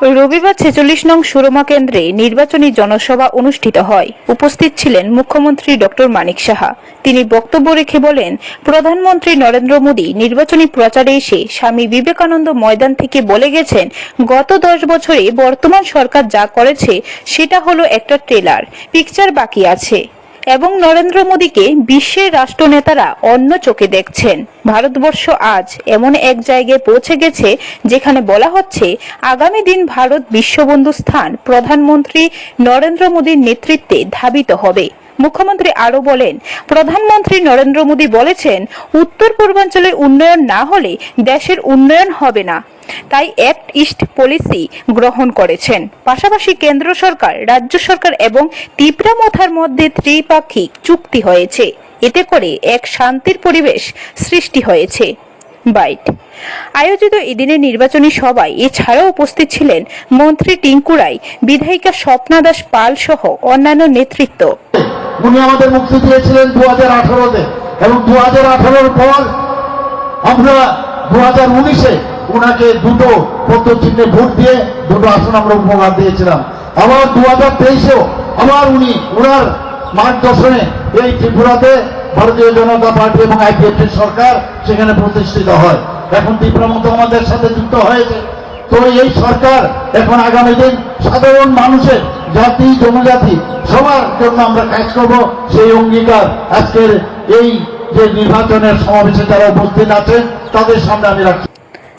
রবিবার ছেচল্লিশ নং সুরমা কেন্দ্রে নির্বাচনী জনসভা অনুষ্ঠিত হয়। উপস্থিত ছিলেন মুখ্যমন্ত্রী ডক্টর মানিক সাহা। তিনি বক্তব্য রেখে বলেন, প্রধানমন্ত্রী নরেন্দ্র মোদী নির্বাচনী প্রচারে এসে স্বামী বিবেকানন্দ ময়দান থেকে বলে গেছেন, গত দশ বছরে বর্তমান সরকার যা করেছে সেটা হলো একটা ট্রেলার, পিকচার বাকি আছে। এবং নরেন্দ্র মোদীকে বিশ্বের রাষ্ট্রনেতারা অন্য চোখে দেখছেন। ভারতবর্ষ আজ এমন এক জায়গায় পৌঁছে গেছে যেখানে বলা হচ্ছে, আগামী দিন ভারত বিশ্ববন্ধু স্থান প্রধানমন্ত্রী নরেন্দ্র মোদীর নেতৃত্বে ধাবিত হবে। মুখ্যমন্ত্রী আরও বলেন, প্রধানমন্ত্রী নরেন্দ্র মোদী বলেছেন, উত্তর পূর্বাঞ্চলের উন্নয়ন না হলে দেশের উন্নয়ন হবে না। তাই অ্যাক্ট ইস্ট পলিসি গ্রহণ করেছেন। পাশাপাশি কেন্দ্র সরকার, রাজ্য সরকার এবং তিপ্রামথার মধ্যে ত্রিপাক্ষিক চুক্তি হয়েছে। এতে করে এক শান্তির পরিবেশ সৃষ্টি হয়েছে। বাইট। আয়োজিত এদিনের নির্বাচনী সভায় এছাড়াও উপস্থিত ছিলেন মন্ত্রী টিঙ্কু রায়, বিধায়িকা স্বপ্না দাস পাল সহ অন্যান্য নেতৃত্ব। উনি আমাদের মুক্তি দিয়েছিলেন দু হাজার আঠারোতে এবং দু হাজার আঠারোর পর আমরা দু হাজার উনিশে ওনাকে দুটো পদ্ধতিতে ভোট দিয়ে দুটো আসন আমরা উপহার দিয়েছিলাম। আবার দু হাজার তেইশেও আবার উনি ওনার মার্গদর্শনে এই ত্রিপুরাতে ভারতীয় জনতা পার্টি এবং আইপিএফটি সরকার সেখানে প্রতিষ্ঠিত হয়। এখন ত্রিপুরা মতো আমাদের সাথে যুক্ত হয়েছে। তো এই সরকার এখন আগামী দিন সাধারণ মানুষের জাতি, জনজাতি, সবার জন্য আমরা কাজ করব। সেই অঙ্গীকার আজকের এই যে নির্বাচনের সমাবেশে যারা উপস্থিত আছেন, তাদের সামনে আমি রাখছি।